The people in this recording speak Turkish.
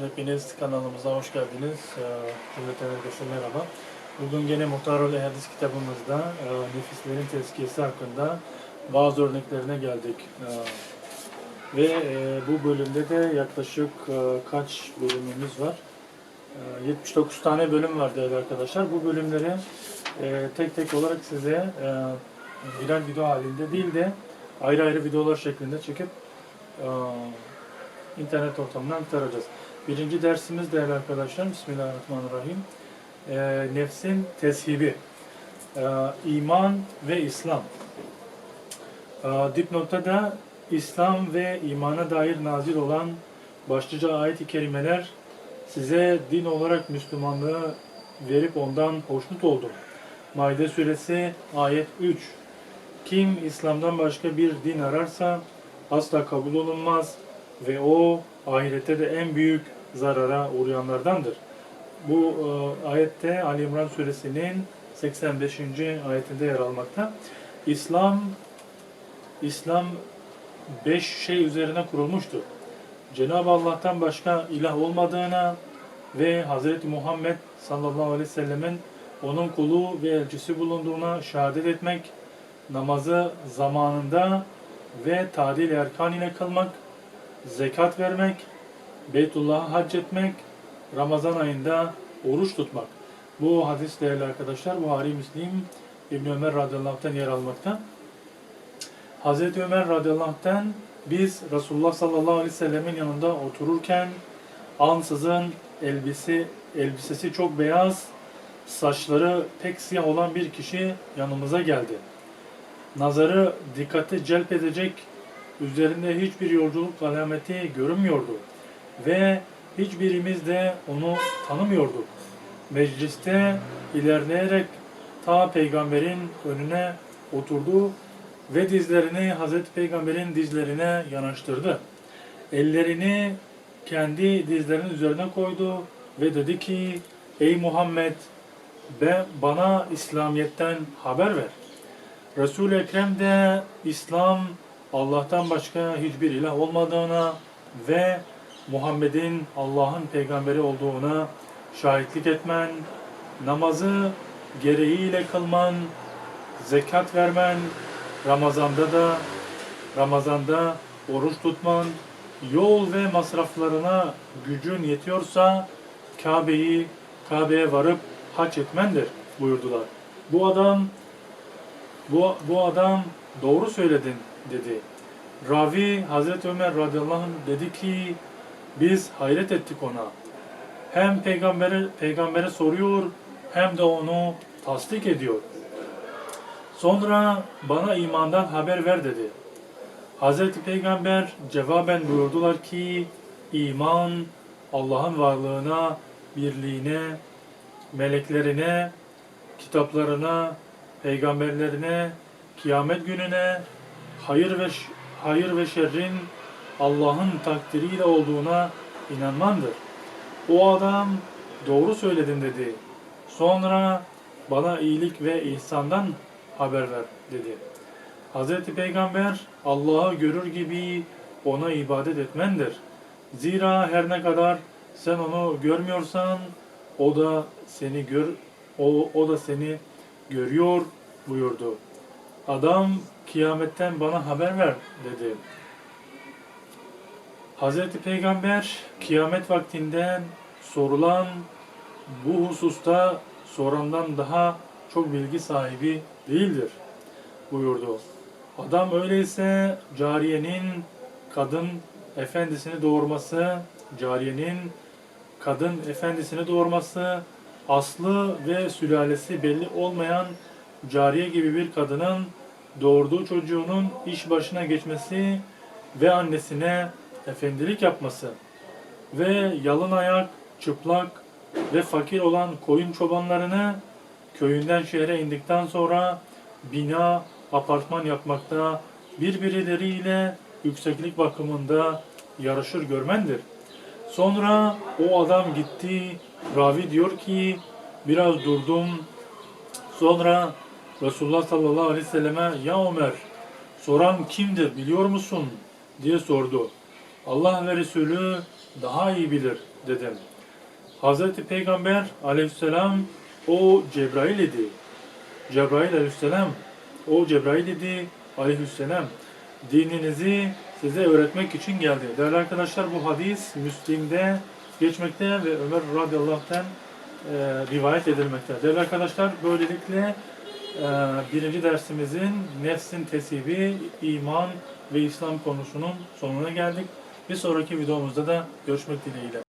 Hepiniz kanalımıza hoş geldiniz. Ee, Cümleten herkese merhaba. Bugün gene Muhtarol Hadis kitabımızda e, nefislerin tezkiyesi hakkında bazı örneklerine geldik. Ee, Ve e, bu bölümde de yaklaşık e, kaç bölümümüz var? E, 79 tane bölüm var değerli arkadaşlar. Bu bölümleri tek tek olarak size birer video halinde değil de ayrı ayrı videolar şeklinde çekip internet ortamına aktaracağız. Birinci dersimiz değerli arkadaşlar. Bismillahirrahmanirrahim. Ee, nefsin teshibi. Ee, iman ve İslam. Ee, dipnotta da İslam ve imana dair nazil olan başlıca ayet-i kerimeler size din olarak Müslümanlığı verip ondan hoşnut oldum. Maide suresi ayet 3. Kim İslam'dan başka bir din ararsa asla kabul olunmaz ve o ahirette de en büyük zarara uğrayanlardandır. Bu e, ayette Ali İmran suresinin 85. ayetinde yer almakta. İslam İslam beş şey üzerine kurulmuştur. Cenab-ı Allah'tan başka ilah olmadığına ve Hz. Muhammed sallallahu aleyhi ve sellemin onun kulu ve elçisi bulunduğuna şehadet etmek, namazı zamanında ve tadil erkan ile kılmak, zekat vermek, Beytullah'a hac etmek, Ramazan ayında oruç tutmak. Bu hadis değerli arkadaşlar Buhari Müslim İbn Ömer radıyallahu yer almakta. Hazreti Ömer radıyallahu biz Resulullah sallallahu aleyhi ve sellemin yanında otururken ansızın elbise elbisesi çok beyaz, saçları pek siyah olan bir kişi yanımıza geldi. Nazarı dikkati celp edecek üzerinde hiçbir yolculuk alameti görünmüyordu ve hiçbirimiz de onu tanımıyorduk. Mecliste ilerleyerek ta peygamberin önüne oturdu ve dizlerini Hazreti Peygamber'in dizlerine yanaştırdı. Ellerini kendi dizlerinin üzerine koydu ve dedi ki Ey Muhammed be bana İslamiyet'ten haber ver. Resul-i Ekrem de İslam Allah'tan başka hiçbir ilah olmadığına ve Muhammed'in Allah'ın peygamberi olduğuna şahitlik etmen, namazı gereğiyle kılman, zekat vermen, Ramazanda da Ramazanda oruç tutman, yol ve masraflarına gücün yetiyorsa Kabe'yi Kabe'ye varıp hac etmendir buyurdular. Bu adam bu, bu adam doğru söyledin dedi. Ravi Hazreti Ömer radıyallahu anh dedi ki biz hayret ettik ona. Hem peygambere, peygambere soruyor hem de onu tasdik ediyor. Sonra bana imandan haber ver dedi. Hazreti Peygamber cevaben buyurdular ki iman Allah'ın varlığına, birliğine, meleklerine, kitaplarına, peygamberlerine, kıyamet gününe, hayır ve hayır ve şerrin Allah'ın takdiriyle olduğuna inanmandır. O adam doğru söyledin dedi. Sonra bana iyilik ve ihsandan haber ver dedi. Hz. Peygamber Allah'ı görür gibi ona ibadet etmendir. Zira her ne kadar sen onu görmüyorsan o da seni gör o, o da seni görüyor buyurdu. Adam kıyametten bana haber ver dedi. Hz. Peygamber kıyamet vaktinden sorulan bu hususta sorandan daha çok bilgi sahibi değildir buyurdu. Adam öyleyse cariyenin kadın efendisini doğurması, cariyenin kadın efendisini doğurması, aslı ve sülalesi belli olmayan cariye gibi bir kadının doğurduğu çocuğunun iş başına geçmesi ve annesine efendilik yapması ve yalın ayak, çıplak ve fakir olan koyun çobanlarını köyünden şehre indikten sonra bina, apartman yapmakta birbirleriyle yükseklik bakımında yarışır görmendir. Sonra o adam gitti, ravi diyor ki biraz durdum. Sonra Resulullah sallallahu aleyhi ve selleme ya Ömer soran kimdir biliyor musun diye sordu. Allah ve Resulü daha iyi bilir dedim. Hazreti Peygamber aleyhisselam o Cebrail idi. Cebrail aleyhisselam o Cebrail idi aleyhisselam. Dininizi size öğretmek için geldi. Değerli arkadaşlar bu hadis Müslim'de geçmekte ve Ömer radıyallahu anh'ten e, rivayet edilmekte. Değerli arkadaşlar böylelikle birinci dersimizin nefsin tesibi, iman ve İslam konusunun sonuna geldik. Bir sonraki videomuzda da görüşmek dileğiyle.